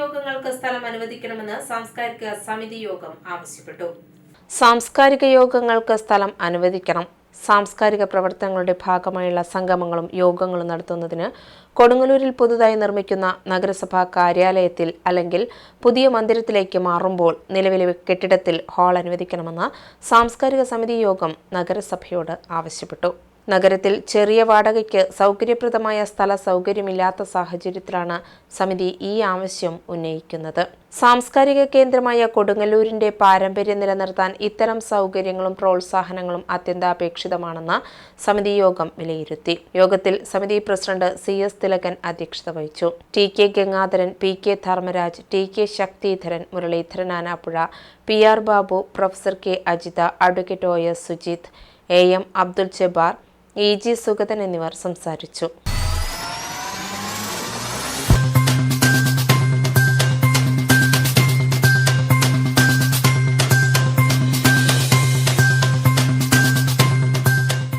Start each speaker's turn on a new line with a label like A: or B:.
A: യോഗങ്ങൾക്ക് സ്ഥലം അനുവദിക്കണമെന്ന് സാംസ്കാരിക സമിതി യോഗം ആവശ്യപ്പെട്ടു.
B: സാംസ്കാരിക യോഗങ്ങൾക്ക് സ്ഥലം അനുവദിക്കണം. സാംസ്കാരിക പ്രവർത്തനങ്ങളുടെ ഭാഗമായുള്ള സംഗമങ്ങളും യോഗങ്ങളും നടത്തുന്നതിന് കൊടുങ്ങല്ലൂരിൽ പുതുതായി നിർമ്മിക്കുന്ന നഗരസഭാ കാര്യാലയത്തിൽ അല്ലെങ്കിൽ പുതിയ മന്ദിരത്തിലേക്ക് മാറുമ്പോൾ നിലവിലെ കെട്ടിടത്തിൽ ഹാൾ അനുവദിക്കണമെന്ന് സാംസ്കാരിക സമിതി യോഗം നഗരസഭയോട് ആവശ്യപ്പെട്ടു. നഗരത്തിൽ ചെറിയ വാടകയ്ക്ക് സൗകര്യപ്രദമായ സ്ഥല സൗകര്യമില്ലാത്ത സാഹചര്യത്തിലാണ് സമിതി ഈ ആവശ്യം ഉന്നയിക്കുന്നത്. സാംസ്കാരിക കേന്ദ്രമായ കൊടുങ്ങല്ലൂരിന്റെ പാരമ്പര്യം നിലനിർത്താൻ ഇത്തരം സൗകര്യങ്ങളും പ്രോത്സാഹനങ്ങളും അത്യന്താപേക്ഷിതമാണെന്ന് സമിതി യോഗം വിലയിരുത്തി. യോഗത്തിൽ സമിതി പ്രസിഡന്റ് സി എസ് തിലകൻ അധ്യക്ഷത വഹിച്ചു. T K Gangadharan P K Dharmaraj T K Sakthidharan Muraleedharan Anappuzha P R Babu professor K Ajitha advocate O S Sujith A M Abdul Jabbar E G Sugathan എന്നിവർ സംസാരിച്ചു